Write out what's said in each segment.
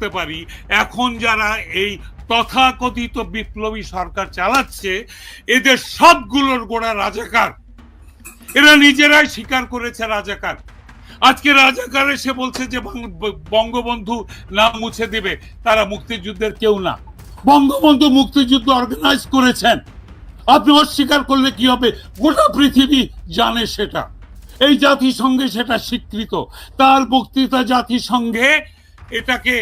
করতে পারি। এখন যারা এই তথাকথিত বিপ্লবী সরকার চালাচ্ছে, এদের সবগুলোর গোড়া রাজাকার। এরা নিজেরাই স্বীকার করেছে রাজাকার। আজকে রাজাকার এসে বলছে যে বঙ্গবন্ধু নাম মুছে দেবে, তারা মুক্তিযুদ্ধের কেউ না। বঙ্গবন্ধু মুক্তিযুদ্ধ অর্গানাইজ করেছেন। আপনি অস্বীকার করলে কি হবে? গোটা পৃথিবী জানে সেটা। এই জাতিসংঘে সেটা স্বীকৃত। তার বক্তৃতা জাতিসংঘে এটাকে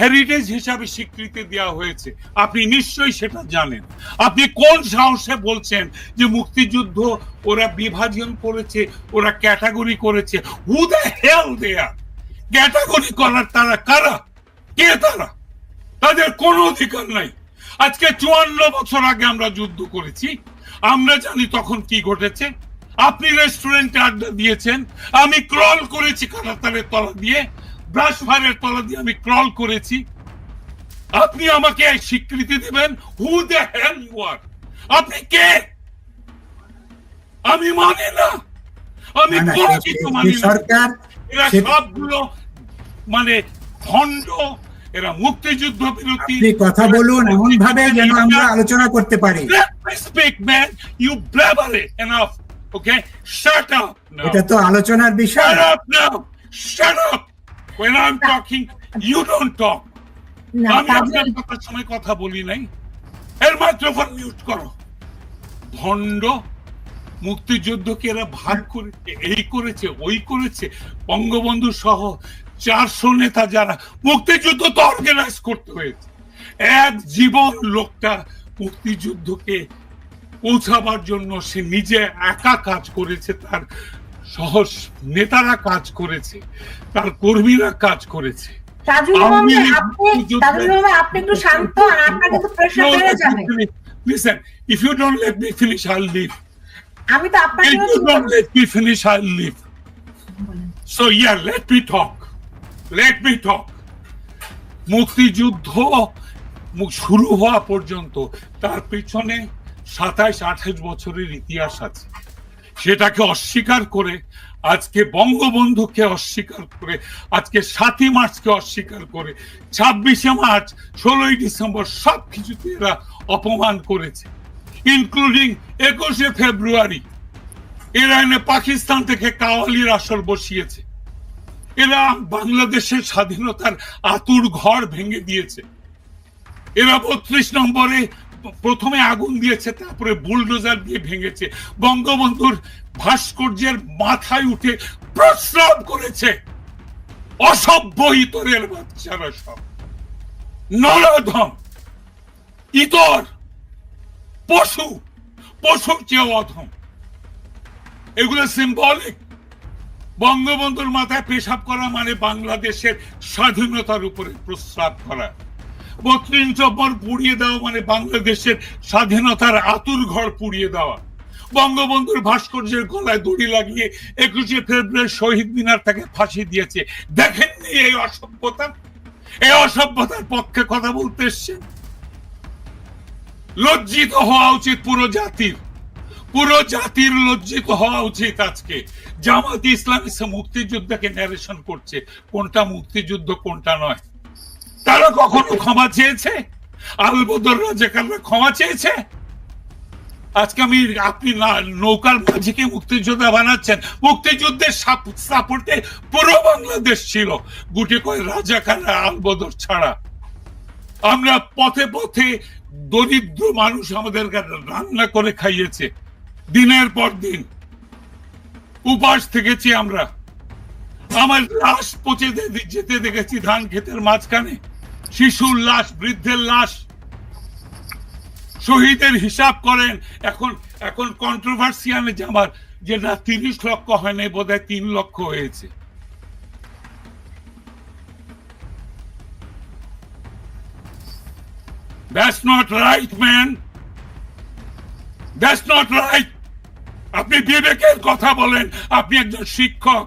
হেরিটেজ হিসাবে স্বীকৃতি দেওয়া হয়েছে। আপনি নিশ্চয়ই সেটা জানেন। আপনি কোন সাহসে বলছেন যে মুক্তিযুদ্ধ ওরা বিভাজন করেছে, ওরা ক্যাটাগরি করেছে? Who the hell there category করার তারা কারা? কে তারা? তাদের কোনো অধিকার নাই। আজকে চুয়ান্ন বছর আগে আমরা যুদ্ধ করেছি। আমরা জানি তখন কি ঘটেছে। আপনি রেস্টুরেন্টে আড্ডা দিয়েছেন। আমি ক্রল করেছি কাটাতারের তলা দিয়ে। ব্রাশ ফায়ারের তলা দিয়ে আমি ক্রল করেছি আপনি আমাকে স্বীকৃতি দেবেন হু দ্য হেল ইউ আর আপনি কে আমি মানি না আমি মানি সরকার এরা সবগুলো মানে খণ্ড এরা মুক্তিযুদ্ধ বিরোধী আপনি কথা বলুন এমন ভাবে যেন আমরা আলোচনা করতে পারি. You blabber it enough. Okay? Shut up now. এটা তো আলোচনার বিষয় up now. Shut up. When I'm talking, you don't talk. আমি আপনার কথার সময় কথা বলি নাই। এর মাইক্রোফোন মিউট করো। ভণ্ড মুক্তিযুদ্ধকে এরা ভাগ করেছে এই করেছে ওই করেছে। বঙ্গবন্ধু সহ চারশো নেতা যারা মুক্তিযুদ্ধ তো অর্গানাইজ করতে হয়েছে। এক জীবন লোকটা মুক্তিযুদ্ধকে পৌঁছাবার জন্য সে নিজে একা কাজ করেছে তার সহজ নেতারা কাজ করেছে তার কর্মীরা কাজ করেছে। মুক্তিযুদ্ধে-. আমি তো আপনার শুরু হওয়া পর্যন্ত তার পিছনে সাতাইশ আঠাশ বছরের ইতিহাস আছে। সেটাকে অস্বীকার করে, আজকে বঙ্গবন্ধুকে অস্বীকার করে, আজকে সাতই মার্চকে অস্বীকার করে, ছাব্বিশে মার্চ, ষোলোই ডিসেম্বর সব কিছুতে এরা অপমান করেছে ইনক্লুডিং একুশে ফেব্রুয়ারি। এরা এনে পাকিস্তান থেকে কাওয়ালির আসর বসিয়েছে। এরা বাংলাদেশের স্বাধীনতার আতুর ঘর ভেঙে দিয়েছে। এরা বত্রিশ নম্বরে প্রথমে আগুন দিয়েছে, তারপরে বুলডোজার দিয়ে ভেঙেছে। বঙ্গবন্ধুর ভাস্কর্যের মাথায় উঠে প্রস্রাব করেছে। অসভ্য ইতরের বাচ্চারা সব। নরধম, ইতর, পশু, পশুর চেয়ে অধম। এগুলো সিম্বলিক বঙ্গবন্ধুর মাথায় পেশাব করা মানে বাংলাদেশের স্বাধীনতার উপরে প্রস্রাব করা। বত্রিশ নম্বর পুড়িয়ে দেওয়া মানে বাংলাদেশের স্বাধীনতার আতুর ঘর পুড়িয়ে দেওয়া। বঙ্গবন্ধুর ভাস্কর্যের গলায় দড়ি লাগিয়ে একুশে ফেব্রুয়ারি শহীদ মিনার তাকে ফাঁসি দিয়েছে। দেখেননি এই অসভ্যতা? এই অসভ্যতার পক্ষে কথা বলতে এসছেন লজ্জিত হওয়া উচিত পুরো জাতির। পুরো জাতির লজ্জিত হওয়া উচিত আজকে। জামাত ইসলাম মুক্তিযুদ্ধকে ন্যারেশন করছে। কোনটা মুক্তিযুদ্ধ, কোনটা নয়। তারা কখনো ক্ষমা চেয়েছে? আলবদর রাজাকাররা ক্ষমা চেয়েছে? আজকে আমি, আপনি নৌকার মাঝিকে মুক্তিযোদ্ধা বানাচ্ছেন। মুক্তিযুদ্ধের সাপোর্টে পুরো বাংলাদেশ ছিল। গুটি কয় রাজাকাররা আলবদর ছাড়া। আমরা পথে পথে দরিদ্র মানুষ আমাদেরকে রান্না করে খাইয়েছে। দিনের পর দিন। উপাস থেকেছি আমরা। আমার লাশ পচে যেতে দেখেছি ধান ক্ষেতের মাঝখানে। শিশুর লাশ বৃদ্ধের লাশ শহীদের হিসাব করেন এখন এখন কন্ট্রোভার্সি যে আমার যে না তিরিশ লক্ষ হয় নাই বোধ হয় তিন লক্ষ হয়েছে That's not right, man. That's not right. আপনি বিবেকের কথা বলেন আপনি একজন শিক্ষক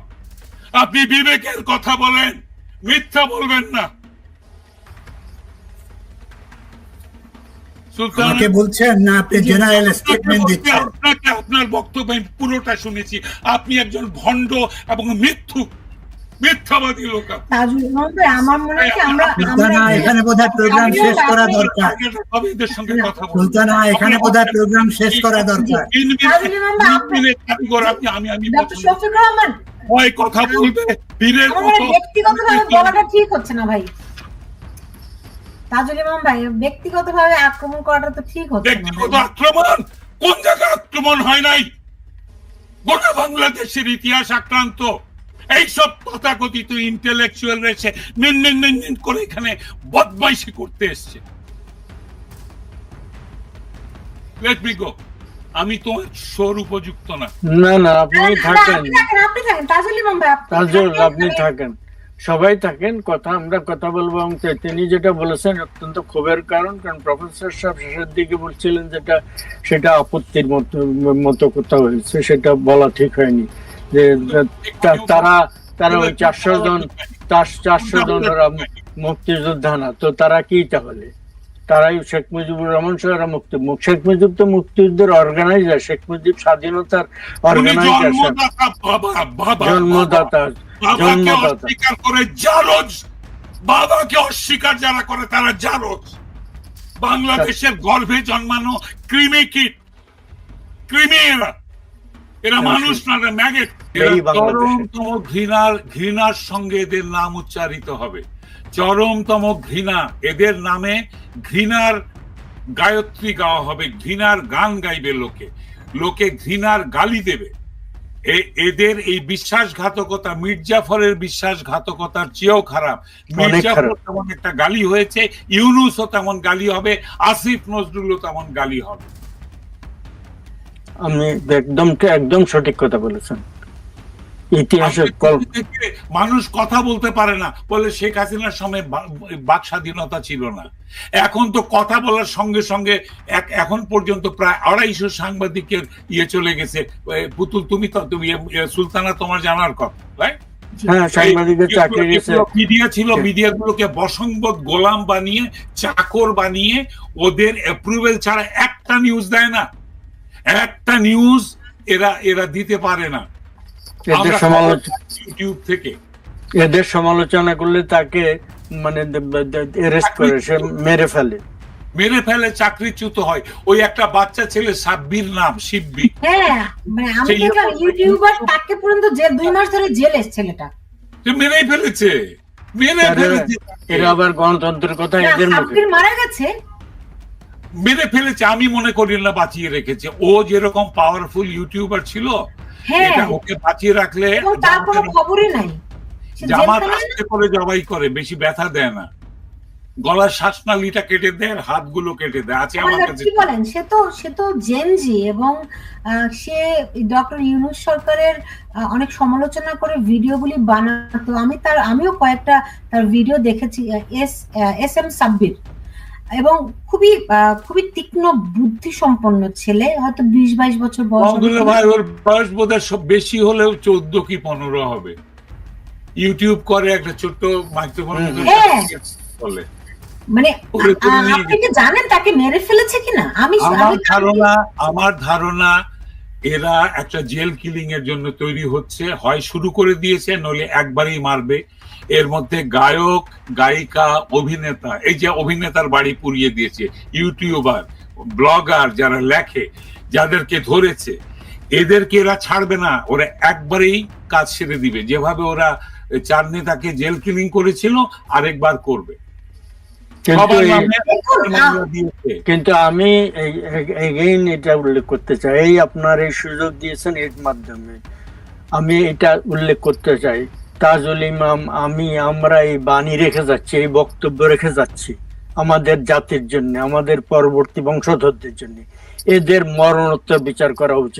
আপনি বিবেকের কথা বলেন মিথ্যা বলবেন না আমাকে বলছেন না আপনি জেনারেল স্টেটমেন্ট দিচ্ছেন। আপনাকে আপনার বক্তব্য আমি পুরোটা শুনেছি। আপনি একজন ভণ্ড এবং মিথ্যু মিথ্যাবাদী লোক আমার মনে হয় আমরা সুলতানা এখানে বোধহয় প্রোগ্রাম শেষ করা দরকার। তবে সঙ্গে কথা। সুলতানা এখানে বোধহয় প্রোগ্রাম শেষ করা দরকার। আপনি- আমি আমি কথা বলবে বীরের আমার মতো ব্যক্তিগত ভাবে বলাটা ঠিক হচ্ছে না ভাই। তাজুল ইমাম ভাই ব্যক্তিগত ভাবে আক্রমণ করাটা তো ঠিক হচ্ছে না ব্যক্তিগত আক্রমণ? কোন জায়গায় আক্রমণ হয় নাই? গোটা বাংলাদেশের ইতিহাস আক্রান্ত। এইসব তথাকথিত ইন্টেলেকচুয়াল রয়েছে নিন নিন নিন নিন করে এখানে বদমাইশি করতে এসছে। লেট মি গো আমি তোমার সোর উপযুক্ত না। না না আপনি থাকেন। আপনি থাকেন তাজুল ইমাম ভাই আপনি তাজুল আপনি থাকেন। সবাই থাকেন, কথা আমরা কথা বলব এবং তিনি যেটা বলেছেন অত্যন্ত ক্ষোভের কারণ কারণ প্রফেসর সাহেব শেষের দিকে বলছিলেন যেটা, সেটা আপত্তির মতো মতো কথা হয়েছে, সেটা বলা ঠিক হয়নি। যে তারা তারা ওই চারশো জন চারশো জন ওরা মুক্তিযোদ্ধা না, তো তারা কি তাহলে? তারাই শেখ মুজিবুর রহমান সাহেবরা মুক্তি শেখ মুজিব তো মুক্তিযুদ্ধের অর্গানাইজার শেখ মুজিব স্বাধীনতার অর্গানাইজার জন্মদাতা জন্মদাতা অস্বীকার করে জারজ বাবাকে অস্বীকার যারা করে তারা জারজ বাংলাদেশের গর্ভে জন্মানো ক্রিমি কিট এরা এরা মানুষ না এরা ম্যাগেট এরা। চরমতম ঘৃণার ঘৃণার সঙ্গে এদের নাম উচ্চারিত হবে। চরমতম ঘৃণা এদের নামে ঘৃণার গায়ত্রী গাওয়া হবে ঘৃণার গান গাইবে লোকে। লোকে ঘৃণার গালি দেবে। এ- এদের এই বিশ্বাসঘাতকতা মির্জাফরের বিশ্বাসঘাতকতার চেয়েও খারাপ। মির্জাফর তেমন একটা গালি হয়েছে ইউনুসও তেমন গালি হবে আসিফ নজরুলও তেমন গালি হবে। আমি একদম একদম সঠিক কথা বলেছেন। ইতিহাসের মানুষ কথা বলতে পারে না বলে শেখ হাসিনার সময় বাক স্বাধীনতা ছিল না। এখন তো কথা বলার সঙ্গে সঙ্গে এক- এখন পর্যন্ত প্রায় আড়াইশো সাংবাদিকের ইয়ে চলে গেছে। পুতুল তুমি তো তুমি সুলতানা তোমার জানার কথা? হ্যাঁ গেছে। মিডিয়া ছিল ঠিক। মিডিয়া গুলোকে বসংবদ গোলাম বানিয়ে চাকর বানিয়ে ওদের অ্যাপ্রুভেল ছাড়া একটা নিউজ দেয় না। একটা নিউজ এরা এরা দিতে পারে না। এদের সমালোচনা ইউটিউব থেকে। এদের সমালোচনা করলে তাকে মানে অ্যারেস্ট করে সে মেরে ফেলে। মেরে ফেলে চাকরিচ্যুত হয়। ওই একটা বাচ্চা ছেলে সাব্বির নাম শিববি। হ্যাঁ মানে আমি দেখলাম ইউটিউবার তাকে পর্যন্ত জেল দুই মাস ধরে জেলে ছেলেটা। সে মেরেই ফেলেছে। মেরে ফেলেছে। এরা আবার গণতন্ত্রের কথা এদের মুখে। মারা গেছে মেরে ফেলেছে আমি মনে করি না বাঁচিয়ে রেখেছে। ও যেরকম পাওয়ারফুল ইউটিউবার ছিল হ্যাঁ। এটা ওকে বাঁচিয়ে রাখলে খবরই নাই। জামাত আস্তে করে জবাই করে বেশি ব্যথা দেয় না। গলার শ্বাসনালীটা কেটে দেয় আর হাতগুলো কেটে দেয়। আছে আমার কাছে কি বলেন? সে তো সে তো জেনজি এবং সে ডক্টর ইউনুস সরকারের অনেক সমালোচনা করে ভিডিওগুলি বানাতো। আমি তার আমিও কয়েকটা তার ভিডিও দেখেছি এস এস এম সাব্বির। এবং খুবই আহ, খুবই তীক্ষ্ণ বুদ্ধি সম্পন্ন ছেলে হয়তো বিশ বাইশ বছর বয়স ভাই ওর বয়স বোধ সব বেশি হলেও চোদ্দ কি পনেরো হবে। ইউটিউব করে একটা ছোট্ট মাইক্রোফোন হ্যাঁ। বলে। মানে আপনি কি জানেন তাকে মেরে ফেলেছে কিনা? আমি আমার ধারণা আমার ধারণা এরা একটা জেল কিলিং এর জন্য তৈরি হচ্ছে হয় শুরু করে দিয়েছে নইলে একবারই মারবে। এর মধ্যে গায়ক গায়িকা অভিনেতা এই যে অভিনেতার বাড়ি পুড়িয়ে দিয়েছে ইউটিউবার ব্লগার যারা লেখে যাদেরকে ধরেছে এদেরকে এরা ছাড়বে না। ওরা একবারেই কাজ সেরে দিবে। যেভাবে ওরা চার নেতাকে জেল কিলিং করেছিল আরেকবার করবে। কিন্তু আমি এগেইন এটা উল্লেখ করতে চাই। এই আপনার এই সুযোগ দিয়েছেন এর মাধ্যমে। আমি এটা উল্লেখ করতে চাই। তাজুল ইমাম, আমি, আমরা এই বাণী রেখে যাচ্ছি, এই বক্তব্য রেখে যাচ্ছি আমাদের জাতির জন্য, আমাদের পরবর্তী বংশধরদের জন্য। এদের মরণোত্তর বিচার করা উচিত।